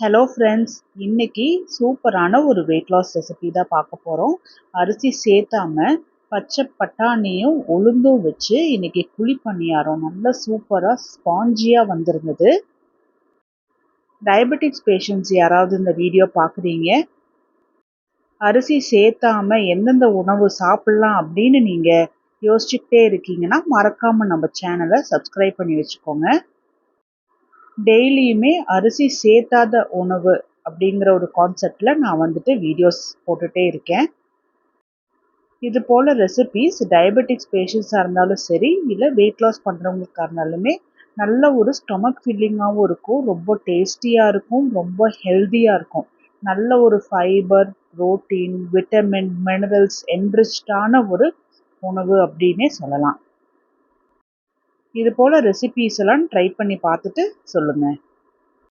Hello friends இன்னைக்கு சூப்பரான ஒரு வெயிட் லாஸ் ரெசிபி தான் பார்க்க போகிறோம் அரிசி சேர்த்தாம பச்சை பட்டாணியும் உளுந்தும் வச்சு இன்னைக்கு குழி பணியாரம். நல்லா சூப்பராக ஸ்பாஞ்சியாக வந்திருந்தது. டயபெட்டிக்ஸ் பேஷண்ட்ஸ் யாராவது இந்த வீடியோ பார்க்குறீங்க? அரிசி சேர்த்தாம எந்தெந்த உணவு சாப்பிட்லாம் அப்படின்னு நீங்கள் யோசிச்சுக்கிட்டே இருக்கீங்கன்னா மறக்காமல் நம்ம சேனலை சப்ஸ்கிரைப் பண்ணி வச்சுக்கோங்க. டெய்லியுமே அரிசி சேர்த்தாத உணவு அப்படிங்கிற ஒரு கான்செப்டில் நான் வந்துட்டு வீடியோஸ் போட்டுகிட்டே இருக்கேன். இது போல் ரெசிபீஸ் டயபெட்டிக்ஸ் பேஷண்ட்ஸாக இருந்தாலும் சரி இல்லை வெயிட் லாஸ் பண்ணுறவங்களுக்காக இருந்தாலுமே நல்ல ஒரு ஸ்டொமக் ஃபில்லிங்காகவும் இருக்கும் ரொம்ப டேஸ்டியாக இருக்கும் ரொம்ப ஹெல்த்தியாக இருக்கும். நல்ல ஒரு ஃபைபர் ப்ரோட்டீன் விட்டமின் மினரல்ஸ் என்ரிச்டான ஒரு உணவு அப்படின்னே சொல்லலாம். இது போல் ரெசிபீஸ் எல்லாம் ட்ரை பண்ணி பார்த்துட்டு சொல்லுங்கள்